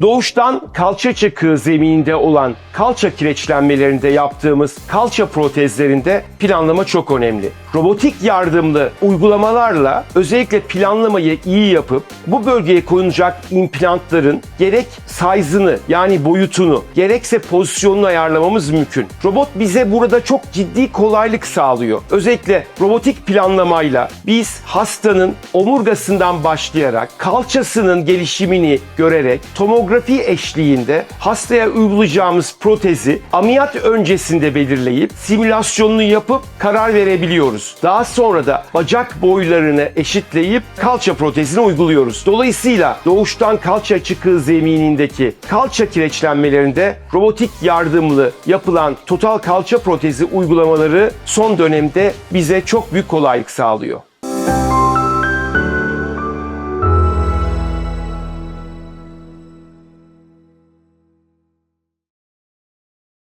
Doğuştan kalça çıkığı zemininde olan kalça kireçlenmelerinde yaptığımız kalça protezlerinde planlama çok önemli. Robotik yardımlı uygulamalarla özellikle planlamayı iyi yapıp bu bölgeye koyulacak implantların gerek size'ını yani boyutunu gerekse pozisyonunu ayarlamamız mümkün. Robot bize burada çok ciddi kolaylık sağlıyor. Özellikle robotik planlamayla biz hastanın omurgasından başlayarak kalçasının gelişimini görerek tomografi eşliğinde hastaya uygulayacağımız protezi ameliyat öncesinde belirleyip simülasyonunu yapıp karar verebiliyoruz. Daha sonra da bacak boylarını eşitleyip kalça protezini uyguluyoruz. Dolayısıyla doğuştan kalça çıkığı zeminindeki kalça kireçlenmelerinde robotik yardımlı yapılan total kalça protezi uygulamaları son dönemde bize çok büyük kolaylık sağlıyor.